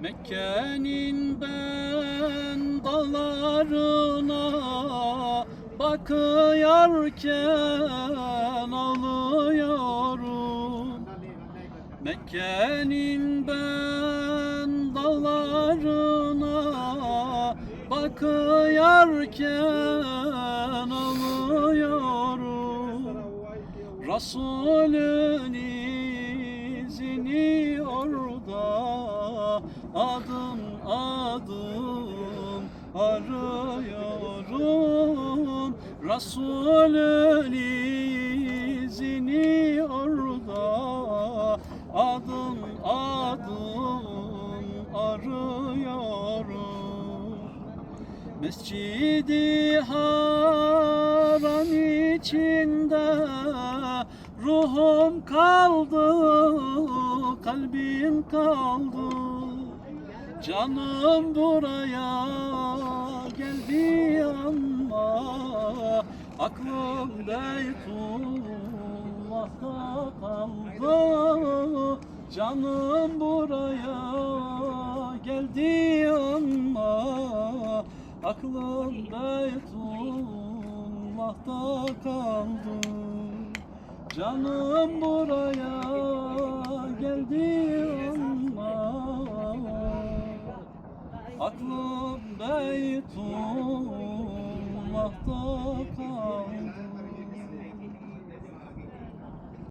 Mekke'nin ben dağlarına bakıyorken ağlıyorum. Mekke'nin ben dağlarına bakıyorken ağlıyorum. Resulün izini orada adım adım arıyorum. Resulün izini orada. Adım adım arıyorum. Mescidi haram içinde ruhum kaldı, kalbim kaldı. Canım buraya geldi ama aklım Beytullah'ta kaldı. Canım buraya geldi ama aklım Beytullah'ta kaldı. Canım buraya geldi Aklım Beytullah'ta kaldı